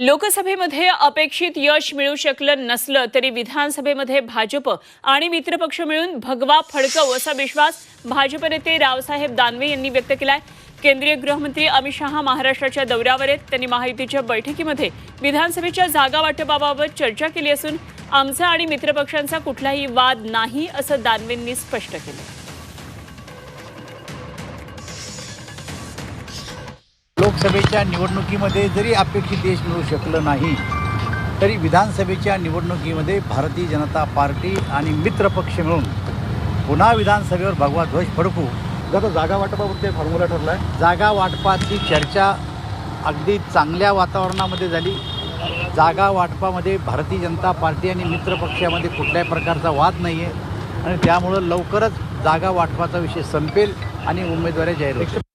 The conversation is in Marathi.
लोकसभेमध्ये अपेक्षित यश मिळू शकलं नसलं तरी विधानसभेमध्ये भाजप आणि मित्रपक्ष मिळून भगवा फडकव असा विश्वास भाजप नेते रावसाहेब दानवे यांनी व्यक्त केलाय. केंद्रीय गृहमंत्री अमित शहा महाराष्ट्राच्या दौऱ्यावर आहेत. त्यांनी महायुतीच्या बैठकीमध्ये विधानसभेच्या जागा वाटपाबाबत चर्चा केली असून आमचा आणि मित्रपक्षांचा कुठलाही वाद नाही असं दानवेंनी स्पष्ट केलं लोकसभेच्या निवडणुकीमध्ये जरी अपेक्षित यश मिळू शकलं नाही तरी विधानसभेच्या निवडणुकीमध्ये भारतीय जनता पार्टी आणि मित्रपक्ष मिळून पुन्हा विधानसभेवर भगवा ध्वज फडकू. आता जागा वाटपावरती फॉर्म्युला ठरला आहे जागा वाटपाची चर्चा अगदी चांगल्या वातावरणामध्ये झाली. जागा वाटपामध्ये भारतीय जनता पार्टी आणि मित्रपक्षामध्ये कुठल्याही प्रकारचा वाद नाही आहे आणि त्यामुळं लवकरच जागा वाटपाचा विषय संपेल आणि उमेदवारी जाहीर होतील